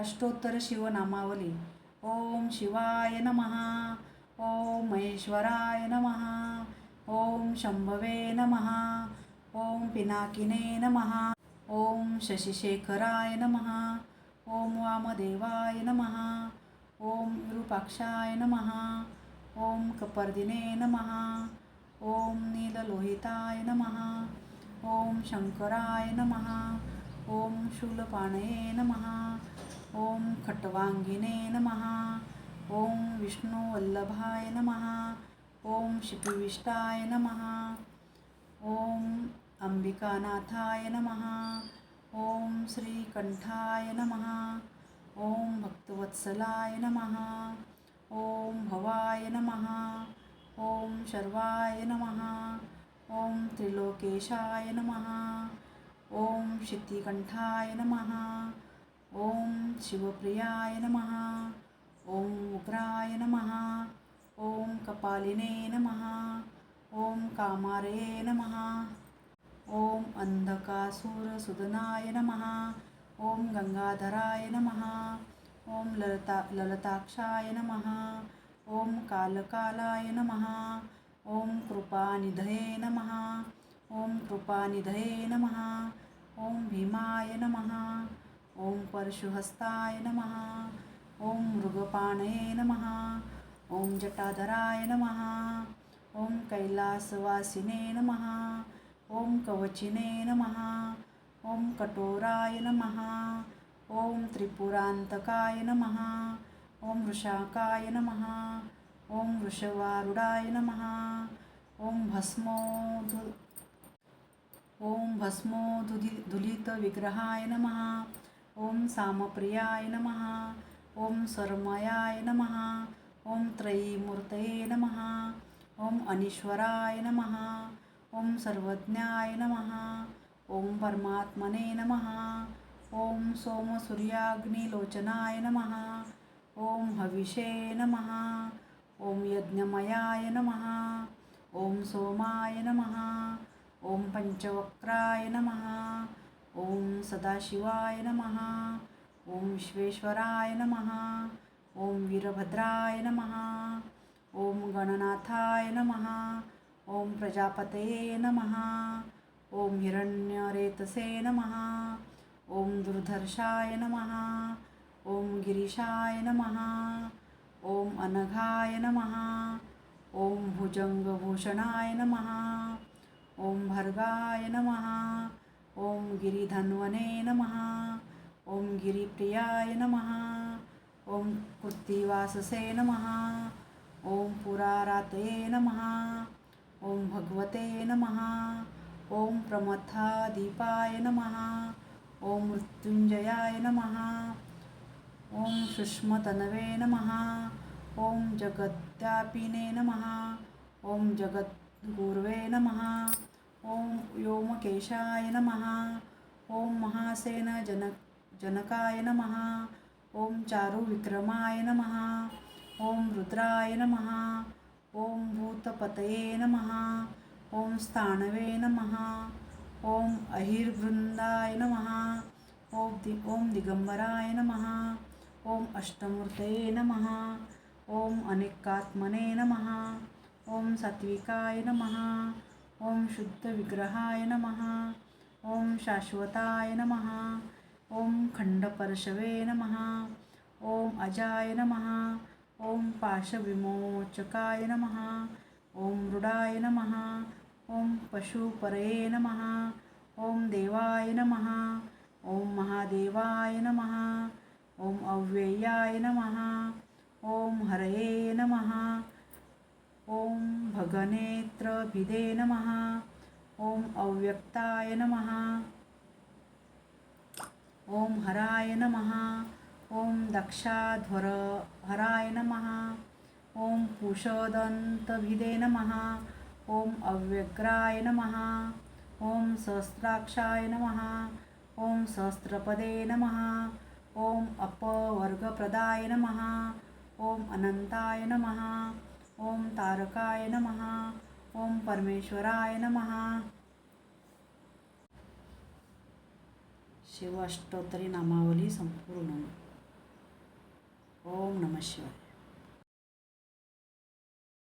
अष्टोत्तर शिवनामावली ओम शिवाय नमः ओम महेश्वराय नमः ओम शंभवे नमहा ओम पिनाकिने नमः ओम शशिशेखराय नमः ओम वामदेवाय नमः ओम विरूपाक्षाय नमः ओम कपर्दिने नमः ओम नीललोहिताय नमः ओम शंकराय नमः ओम शूलपाणये नमः ओम खट्वांगिने नमः। ओम विष्णुवल्लभाय नमः। ओम शिपिविष्टाय नमः। ओम अंबिकानाथाय नमः। ओम श्रीकंठाय नमः। ओम भक्तवत्सलाय नमः। ओम भवाय नमः। ओम शर्वाय नमः। ओम त्रिलोकेशाय नमः। ओम शितिकंठाय नमः। ओम शिवप्रियाय नमः ओम उग्राय नमः ओम कपालिने नमः ओम कामारे नमः ओम अंधकासुरसुदनाय नमः ओम गंगाधराय नमः ओम ललता ललताक्षाय नमः ओम कालकालाय नमः ओम कृपानिधये नमः ओम कृपानिधये नमः ओम भीमाय नमः ओम परशुहस्ताय नमः। ओम मृगपाणये नमः। ओम जटाधराय नमः। ओम कैलासवासिने नमः। ओम कवचिने नम। ओम कटोराय नमः। ओम त्रिपुरान्तकाय नमः। ओम वृषाकाय नमः। ओम वृषवारुडाय नमः। ओम भस्मो ओम भस्मोधुलि धुलितविग्रहाय नमः। ओम सामप्रियाय नमः ओम सरमयाय नमः ओम त्रयीमूर्तये नमः ओम अनीश्वराय नमः ओम सर्वज्ञाय नमः ओम परमात्मने नमः ओम सोमसूर्याग्निलोचनाय नमः ओम हविषे नमः ओम यज्ञमयाय नमः ओम सोमाय नमः ओम पंचवक्राय नमः ओम सदाशिवाय नमः ओम विश्वेश्वराय नमः ओम वीरभद्राय नमः ओम गणनाथाय नमः ओम प्रजापतये नमः ओम हिरण्यरेतसे नमः ओम दुर्धर्षाय नमः ओम गिरीशाय नमः ओम अनघाय नमः ओम भुजंगभूषणाय नमः ओम भर्गाय नमः ओम गिरिधन्वने नमः। ओम गिरिप्रियाय नमः। ओम कृत्तिवाससे नमः। ओम पुरारातये नमः। ओम भगवते नमः। ओम प्रमथादीपाय नमः। ओम मृत्युंजयाय नमः। ओम सुष्मतनवे नमः। ओम जगद्व्यापिने नमः। ओम जगद्गुर्वे नमः। ॐ व्योमकेशाय नमः ॐ महासेन जन जनकाय नमः ॐ चारुविक्रमाय नमः ॐ रुद्राय नमः ॐ भूतपतये नमः ॐ स्थानवे नमः ॐ अहिर्वृन्दाय नमः ॐ दि ॐ दिगंबराय नमः ॐ अष्टमूर्तये नमः ॐ अनेकात्मने नमः ॐ सात्विकाय नमः ओम शुद्धविग्रहाय नमः. ओम शाश्वताय नमः. ओम खंडपरशवे नमः. ओम अजाय नमः. ओम पाशविमोचकाय नमः. ओम मृडाय नमः. ओम पशुपरये नमः. ओम देवाय नमः. ओम महादेवाय नमः. ओम अव्ययाय नमः. ओम भगनेत्रभिदे नमः। ओम अव्यक्ताय नमः। ओम हराय नमः। ओम दक्षाध्वर हराय नमः। ओम कुशदन्तभिदे नमः। ओम अव्यग्राय नमः। ओम सहस्राक्षाय नमः। ओम सहस्रपदे नमः। ओम अपवर्गप्रदाय नमः। ओम अनंताय नमः। ओम तारकाय नमहा ओम परमेश्वराय नमहा शिव अष्टोत्तरी नामावली संपूर्ण। ओम नम शिवाय।